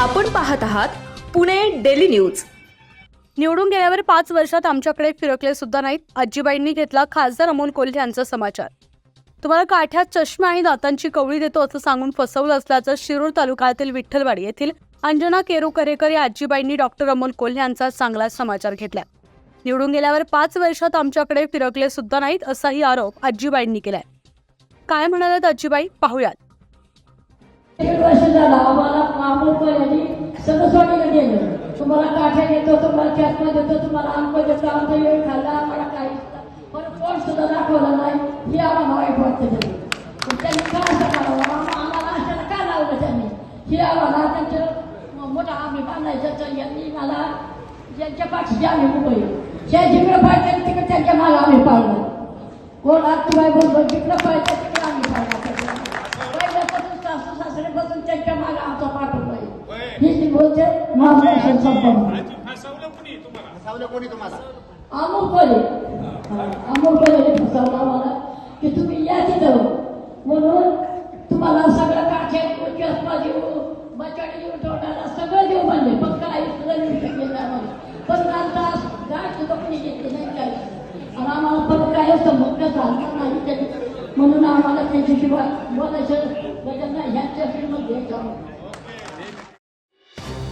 पाहत आहात Pune daily news. निवडून गेल्यावर पाच वर्षात आमच्याकडे फिरकले सुद्धा नाहीत. आजीबाईंनी घेतला खासदार अमोल कोल्हे यांचा समाचार. तुम्हाला काठ्यात चष्मे आणि दातांची कवळी देतो असं सांगून फसवलं असल्याचं शिरूर तालुक्यातील विठ्ठलवाडी येथील अंजना केरुकरेकर या आजीबाईंनी डॉक्टर अमोल कोल्हे यांचा चांगला समाचार घेतला. निवडून गेल्यावर पाच वर्षात आमच्याकडे फिरकले सुद्धा नाहीत असाही आरोप आजीबाईंनी केलाय. काय म्हणाल्यात आजीबाई? पाहूयात. दीड सदस्वाडीला गेलं तुम्हाला काठ्या देतो तुम्हाला चष्मा देतो तुम्हाला अंक देतो आमचा वेळ खाल्ला आम्हाला काही पण कोण सुद्धा दाखवलं नाही हे आम्हाला वाईट वाटतं त्याचं. त्यांनी का असं करावं? आम्हाला अशाला का लावलं त्यांनी? हे आम्हाला त्यांचं मोठा आम्ही बांधायचं तर यांनी मला ज्यांच्या पाठीशी आम्ही उभे ज्या जिकडं पाहिजे तिकडे त्यांच्या मागे आम्ही पाळलं. कोण आत्तूबाई बरोबर जिकडं पाहिजे तिकडे आम्ही पाळला पहिल्यापासून सासू सासरे बसून त्यांच्या मागे आमचा पाठवला ही जी महाराष्ट्र संपन्न फसवलं कुणी तुम्हाला? अमोल कोले अमोल कोले फसवला आम्हाला की तुम्ही या तिथं. म्हणून तुम्हाला सगळं काठ्या चष्मा देऊ बचाडी देऊ तोंडाला सगळं देऊ म्हणले. पण काही सुद्धा देऊ शकले पण आमचा गाठ सुद्धा कोणी घेतली नाही काही. आणि आम्हाला पण काय संबंध झाला नाही त्यांनी. म्हणून आम्हाला त्यांच्याशिवाय बोलायचं गरज नाही. ह्यांच्या फील्डमध्ये जाऊ